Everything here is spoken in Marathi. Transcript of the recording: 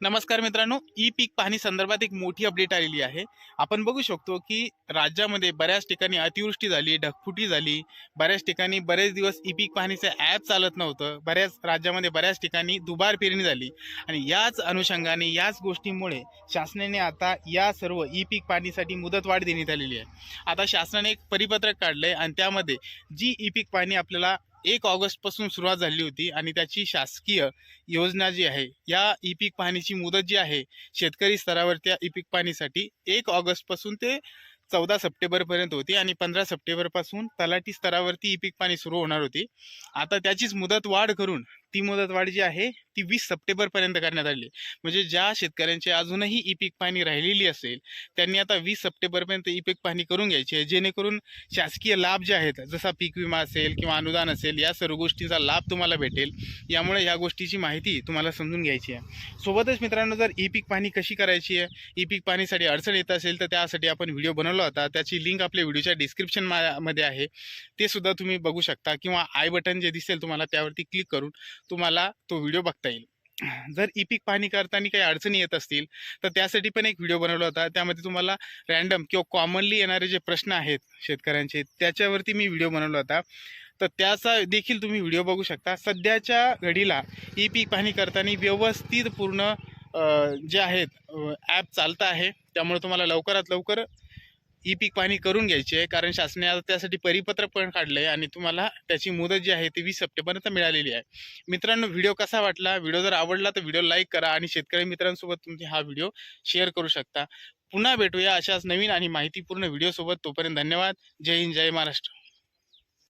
नमस्कार मित्रांनो ई पीक पाहणी संदर्भात एक मोठी अपडेट आलेली आहे. आपण बघू शकतो की राज्यामध्ये बऱ्याच ठिकाणी अतिवृष्टी झाली ढगफुटी झाली. बऱ्याच ठिकाणी बरेच दिवस ई पीक पाहणीचं ॲप चालत नव्हतं. बऱ्याच राज्यामध्ये बऱ्याच ठिकाणी दुबार पेरणी झाली. आणि याच अनुषंगाने याच गोष्टींमुळे शासनाने आता या सर्व ई पीक पाहणीसाठी मुदतवाढ देण्यात आलेली आहे. आता शासनाने एक परिपत्रक काढलं आहे आणि त्यामध्ये जी ई पीक पाहणी आपल्याला एक ऑगस्टपासून सुरुवात झाली होती आणि त्याची शासकीय योजना जी आहे या ई पीक पाहणीची मुदत जी आहे शेतकरी स्तरावरती ई पीक पाहणीसाठी एक ऑगस्टपासून ते चौदा सप्टेंबरपर्यंत होती आणि पंधरा सप्टेंबरपासून तलाठी स्तरावरती ई पीक पाणी सुरू होणार होती. आता त्याचीच मुदत वाढ करून ती मुदतवाढ जी आहे ती वीस सप्टेंबरपर्यंत करण्यात आली. म्हणजे ज्या शेतकऱ्यांची अजूनही ई पीक पाणी राहिलेली असेल त्यांनी आता वीस सप्टेंबरपर्यंत ई पीक पाहणी करून घ्यायची आहे. जेणेकरून शासकीय लाभ जे आहेत जसा पीक विमा असेल किंवा अनुदान असेल या सर्व गोष्टींचा लाभ तुम्हाला भेटेल. यामुळे या गोष्टीची माहिती तुम्हाला समजून घ्यायची आहे. सोबतच मित्रांनो जर ई पीक पाहणी कशी करायची आहे? ई पीक पाहणीसाठी अडचण येत असेल तर त्यासाठी आपण व्हिडिओ बनवला होता. त्याची लिंक आपल्या व्हिडिओच्या डिस्क्रिप्शनमध्ये आहे. ते सुद्धा तुम्ही बघू शकता किंवा आय बटन जे दिसेल तुम्हाला त्यावरती क्लिक करून तुम्हाला तो व्हिडिओ बघता येईल. जर ई पीक पाहणी करताना काही अडचणी येत असतील तर त्यासाठी पण एक व्हिडिओ बनवला होता. त्यामध्ये तुम्हाला रॅन्डम किंवा कॉमनली येणारे जे प्रश्न आहेत शेतकऱ्यांचे त्याच्यावरती मी व्हिडिओ बनवला होता. तर त्याचा देखील तुम्ही व्हिडिओ बघू शकता. सध्याच्या घडीला ई पीक पाहणी करताना व्यवस्थित पूर्ण जे आहेत ॲप चालतं आहे. त्यामुळे तुम्हाला लवकरात लवकर ई पीक पाणी करून घ्यायची आहे कारण शासनाने आता त्यासाठी परिपत्रक पण काढलं आहे आणि तुम्हाला त्याची मुदत जी आहे ती वीस सप्टेंबरपर्यंत मिळालेली आहे. मित्रांनो व्हिडिओ कसा वाटला? व्हिडिओ जर आवडला तर व्हिडिओ लाईक करा आणि शेतकरी मित्रांसोबत तुम्ही हा व्हिडिओ शेअर करू शकता. पुन्हा भेटूया अशाच नवीन आणि माहितीपूर्ण व्हिडिओसोबत. तोपर्यंत धन्यवाद. जय हिंद जय महाराष्ट्र.